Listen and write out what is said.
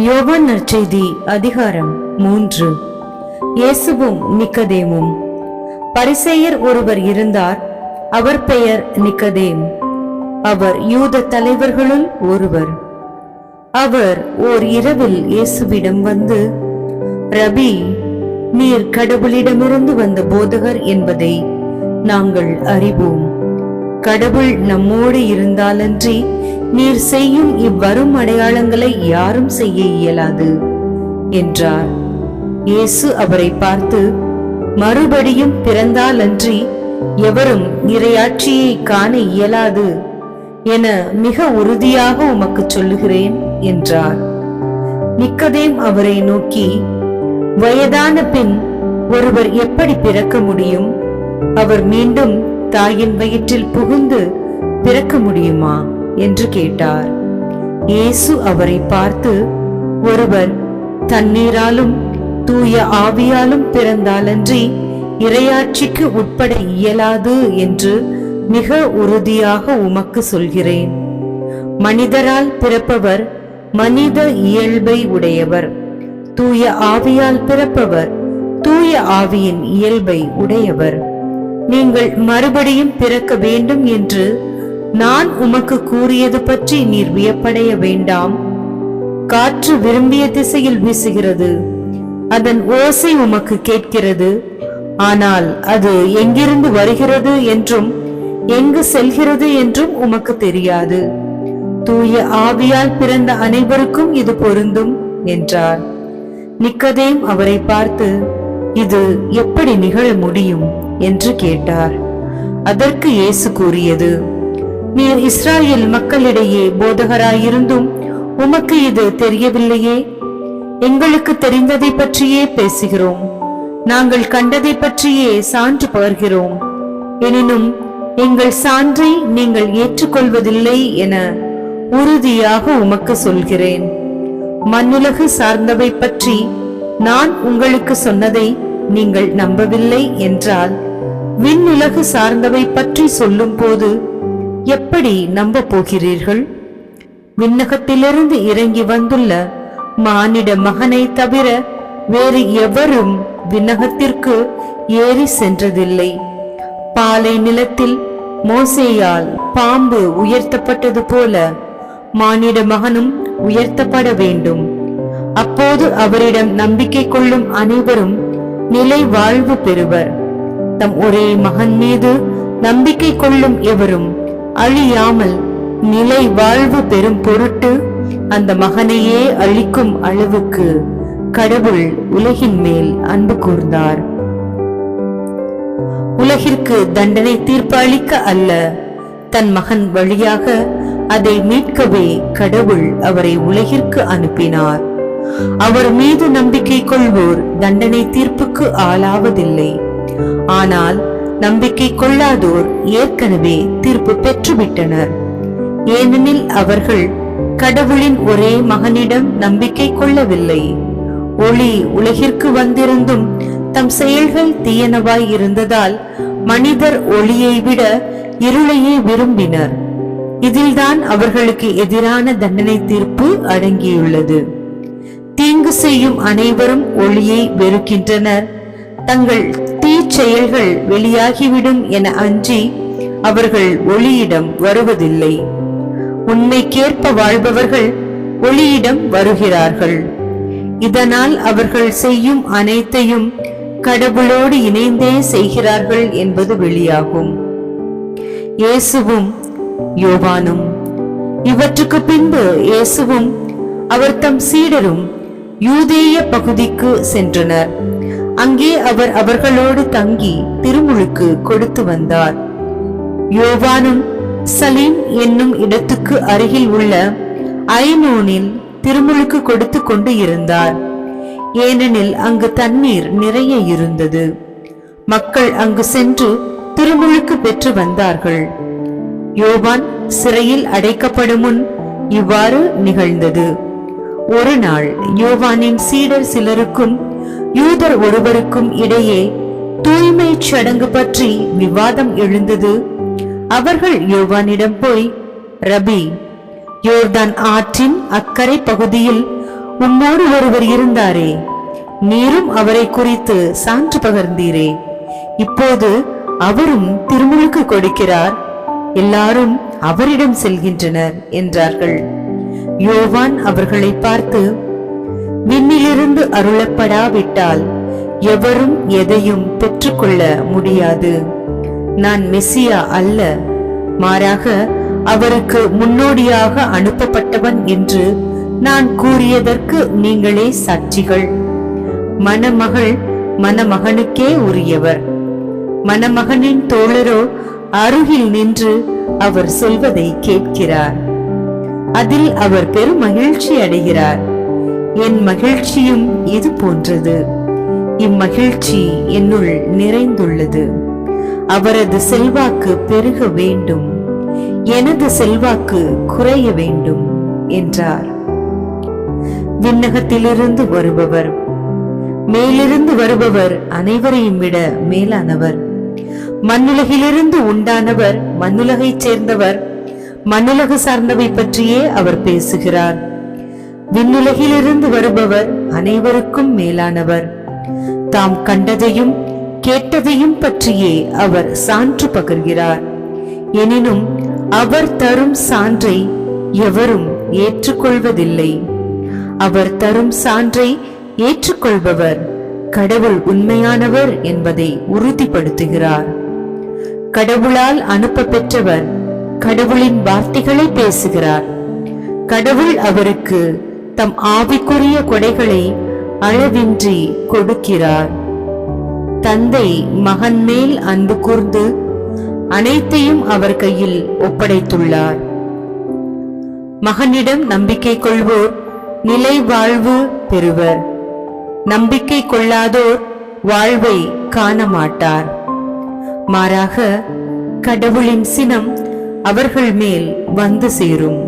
யோவான் நற்செய்தி அதிகாரம் மூன்று. இயேசுவும் நிக்கதேமும். பரிசெயர் ஒருவர் இருந்தார் அவர் பெயர் நிக்கதேம். அவர் யூத தலைவர்களுள் ஒருவர். அவர் ஓர் இரவில் இயேசுவிடம் வந்து ரபி நீர் கடவுளிடமிருந்து வந்த போதகர் என்பதை நாங்கள் அறிவோம். கடவுள் நம்மோடு இருந்தாலன்றி நீர் செய்யும் இவ்வரும் அடையாளங்களை யாரும் செய்ய இயலாது என்றார். இயேசு அவரை பார்த்து மறுபடியும் பிறந்தாலன்றி எவரும் இரையாட்சியை காண இயலாது என மிக உறுதியாக உமக்கு சொல்லுகிறேன் என்றார். நிக்கதேம் அவரை நோக்கி வயதான பின் ஒருவர் எப்படி பிறக்க முடியும்? அவர் மீண்டும் தாயின் வயிற்றில் புகுந்து பிறக்க முடியுமா? என்று கேட்டார். இயேசு அவரை பார்த்து ஒருவர் தண்ணீராலும் தூய ஆவியாலும் பிறந்தாலன்றி இரையாட்சிக்கு உட்பட இயலாது என்று மிக உறுதியாக உமக்கு சொல்கிறேன். மனிதரால் பிறப்பவர் மனித இயல்பை உடையவர். தூய ஆவியால் பிறப்பவர் தூய ஆவியின் இயல்பை உடையவர். நீங்கள் மறுபடியும் பிறக்க வேண்டும் என்று நான் உமக்கு கூறியது பற்றி நீர் வியப்படைய வேண்டாம். காற்று விரும்பிய திசையில் வீசுகிறது. அதன் ஓசை உமக்கு கேட்கிறது. ஆனால் அது எங்கிருந்து வருகிறது என்றும் எங்கு செல்கிறது என்றும் உமக்கு தெரியாது. தூய ஆவியால் பிறந்த அனைவருக்கும் இது பொருந்தும் என்றார். நிக்கதேம் அவரை பார்த்து இது எப்படி நிகழ முடியும்? என்று கேட்டார். அதற்கு இயேசு கூறியது நீர் இஸ்ராயேல் மக்களிடையே போதகராயிருந்தும் உமக்கு இது தெரியவில்லையே? எங்களுக்கு தெரிந்ததை பற்றியே பேசுகிறோம். நாங்கள் கண்டதை பற்றியே சான்று பகர்கிறோம். எனினும் எங்கள் சான்றை நீங்கள் ஏற்றுக்கொள்வதில்லை என உறுதியாக உமக்கு சொல்கிறேன். மண்ணுலகு சார்ந்தவை பற்றி நான் உங்களுக்கு சொன்னதை நீங்கள் நம்பவில்லை என்றால் விண்ணுலகு சார்ந்தவை பற்றி சொல்லும் போது எப்படி நம்ப போகிறீர்கள் விண்ணகத்திலிருந்து இறங்கி வந்துள்ள மானிட மகனை தவிர வேறு எவரும் விண்ணகத்திற்கு ஏறி சென்றதில்லை. பாலை நிலத்தில் மோசேயால் பாம்பு உயர்த்தப்பட்டது போல மானிட மகனும் உயர்த்தப்பட வேண்டும். அப்போது அவரிடம் நம்பிக்கை கொள்ளும் அனைவரும் நிலை வாழ்வு பெறுவர். தம் ஒரே மகன் மீது நம்பிக்கை கொள்ளும் எவரும் அழியாமல் நிலை வாழ்வு பெறும் பொருட்டு அந்த மகனையே அழிக்கும் அளவுக்கு கடவுள் உலகின் மேல் அன்பு கூர்ந்தார். உலகிற்கு தண்டனை தீர்ப்பளிக்க அல்ல தன் மகன் வழியாக அதை மீட்கவே கடவுள் அவரை உலகிற்கு அனுப்பினார். அவர் மீது நம்பிக்கை கொள்வோர் தண்டனை தீர்ப்புக்கு ஆளாவதில்லை. ஆனால் நம்பிக்கை கொள்ளாதோர் ஏற்கனவே தீர்ப்பு பெற்றுவிட்டனர். ஏனெனில் அவர்கள் கடவுளின் ஒரே மகனிடம் நம்பிக்கை கொள்ளவில்லை. ஒளி உலகிற்கு வந்திருந்தும் தம் செயல்கள் தீயனவாய் இருந்ததால் மனிதர் ஒளியை விட இருளையே விரும்பினர். இதில்தான் அவர்களுக்கு எதிரான தண்டனை தீர்ப்பு அடங்கியுள்ளது. தீங்கு செய்யும் அனைவரும் ஒளியை வெறுக்கின்றனர். தங்கள் செயல்கள் வெளியாகிவிடும் என அஞ்சி அவர்கள் ஒளியிடம் வருவதில்லை. உண்மைக்கேற்ப வாழ்பவர்கள் ஒளியிடம் வருகிறார்கள். இதனால் அவர்கள் செய்யும் அனைத்தையும் கடவுளோடு இணைந்தே செய்கிறார்கள் என்பது வெளியாகும். இயேசுவும் யோவானும். இவற்றுக்கு பின்பு இயேசுவும் அவர் தம் சீடரும் யூதேய பகுதிக்கு சென்றனர். அங்கே அவர் அவர்களோடு தங்கி திருமுழுக்கு கொடுத்து வந்தார். யோவானும் சலீம் என்னும் இடத்துக்கு அருகில் உள்ள ஐனோனில் திருமுழுக்கு கொடுத்து கொண்டு இருந்தார். ஏனெனில் அங்கு தண்ணீர் நிறைய இருந்தது. மக்கள் அங்கு சென்று திருமுழுக்கு பெற்று வந்தார்கள். யோவான் சிறையில் அடைக்கப்படும் முன் இவ்வாறு நிகழ்ந்தது. ஒரு நாள் யோவானின் சீடர் சிலருக்கும் யூதர் ஒருவருக்கும் இடையே தூய்மை சடங்கு பற்றி விவாதம் எழுந்தது. அவர்கள் யோவானிடம் போய் ரபி யோர்தான் ஆற்றின் அக்கரை பகுதியில் உம்மோடு ஒருவர் இருந்தாரே. நீரும் அவரை குறித்து சான்று பகர்ந்தீரே. இப்போது அவரும் திருமுழுக்கு கொடுக்கிறார். எல்லாரும் அவரிடம் செல்கின்றனர் என்றார்கள். யோவான் அவர்களை பார்த்து விண்ணிலிருந்து அருளப்படாவிட்டால் எவரும் எதையும் பெற்றுக்கொள்ள முடியாது. நான் மெசியா அல்ல. மாறாக அவருக்கு முன்னோடியாக அனுப்பப்பட்டவன் என்று நான் கூறியதற்கு நீங்களே சாட்சிகள். மணமகள் மணமகனுக்கே உரியவர். மணமகனின் தோழரோ அருகில் நின்று அவர் சொல்வதை கேட்கிறார். அதில் அவர் பெரும் மகிழ்ச்சி அடைகிறார். என் மகிழ்ச்சியும் இது போன்றது. இம்மகிழ்ச்சி என்னுள் நிறைந்துள்ளது. அவரது செல்வாக்கு பெருக வேண்டும். எனது செல்வாக்கு குறைய வேண்டும் என்றார். விண்ணகத்திலிருந்து வருபவர். மேலிருந்து வருபவர் அனைவரையும் விட மேலானவர். மண்ணுலகிலிருந்து உண்டானவர் மண்ணுலகைச் சேர்ந்தவர். மண்ணுலகு சார்ந்தவை பற்றியே அவர் பேசுகிறார். விண்ணுலகிலிருந்து வருபவர் அனைவருக்கும் மேலானவர். தாம் கண்டதையும் கேட்டதையும் பற்றியே அவர் சான்று பகர்கிறார். எனினும் அவர் தரும் சான்றை எவரும் ஏற்றுக்கொள்வதில்லை. அவர் தரும் சான்றை ஏற்றுக்கொள்பவர் கடவுள் உண்மையானவர் என்பதை உறுதிப்படுத்துகிறார். கடவுளால் அனுப்ப பெற்றவர் கடவுளின் வார்த்தைகளை பேசுகிறார். கடவுள் அவருக்கு தம் ஆவிக்குரிய கொடைகளை அளவின்றி கொடுக்கிறார். தந்தை மகன் மேல் அன்பு கூர்ந்து அனைத்தையும் அவர் கையில் ஒப்படைத்துள்ளார். மகனிடம் நம்பிக்கை கொள்வோர் நிலை வாழ்வு பெறுவர். நம்பிக்கை கொள்ளாதோர் வாழ்வை காண மாட்டார் மாறாக கடவுளின் சினம் அவர்கள் மேல் வந்து சேரும்.